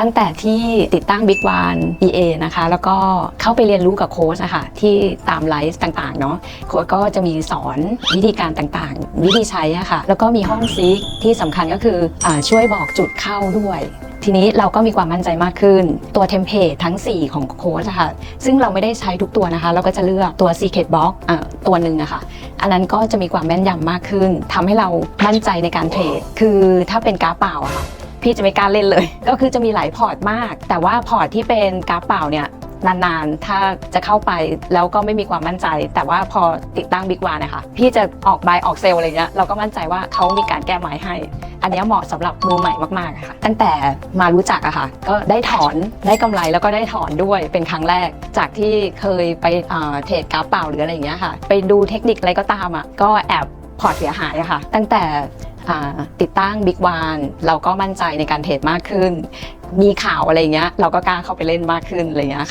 ตั้งแต่ที่ติดตั้ง Big One EA นะคะ แล้วก็เข้าไปเรียนรู้กับโค้ชอะค่ะที่ตามไลฟ์ต่างๆเนาะโค้ชก็จะมีสอนวิธีการต่างๆ วิธีใช้อะค่ะ แล้วก็มีห้องซิกที่สำคัญก็คืออช่วยบอกจุดเข้าด้วย ทีนี้เราก็มีความมั่นใจมากขึ้น ตัวเทมเพลตทั้ง 4 ของโค้ชอะค่ะ ซึ่งเราไม่ได้ใช้ทุกตัวนะคะ เราก็จะเลือกตัว Secret Box อะตัวหนึ่งอะค่ะอันนั้นก็จะมีความแม่นยำมากขึ้นทำให้เรามั่นใจในการเทรดคือถ้าเป็นกราฟเปล่าอะค่ะ พี่จะไม่กล้าเล่นเลย ก็คือจะมีหลายพอร์ตมาก แต่ว่าพอร์ตที่เป็นกราฟเปล่าเนี่ยนานๆ ถ้าจะเข้าไปแล้วก็ไม่มีความมั่นใจ แต่ว่าพอติดตั้งบิ๊กวานะคะ พี่จะออกบายออกเซลอะไรเงี้ย เราก็มั่นใจว่าเขามีการแก้ไม้ให้ อันนี้เหมาะสำหรับมือใหม่มากๆค่ะ ตั้งแต่มารู้จักอะค่ะ ก็ได้ถอนได้กำไรแล้วก็ได้ถอนด้วยเป็นครั้งแรก จากที่เคยไปเทรดกราฟเปล่าหรืออะไรอย่างเงี้ยค่ะ ไปดูเทคนิคอะไรก็ตามอะก็แอบพอร์ตเสียหายอะค่ะ ตั้งแต่ ติดตั้งบิ๊กวานเราก็มั่นใจในการเทรดมากขึ้น มีข่าวอะไรเงี้ย เราก็กล้าเข้าไปเล่นมากขึ้นอะไรเงี้ยค่ะ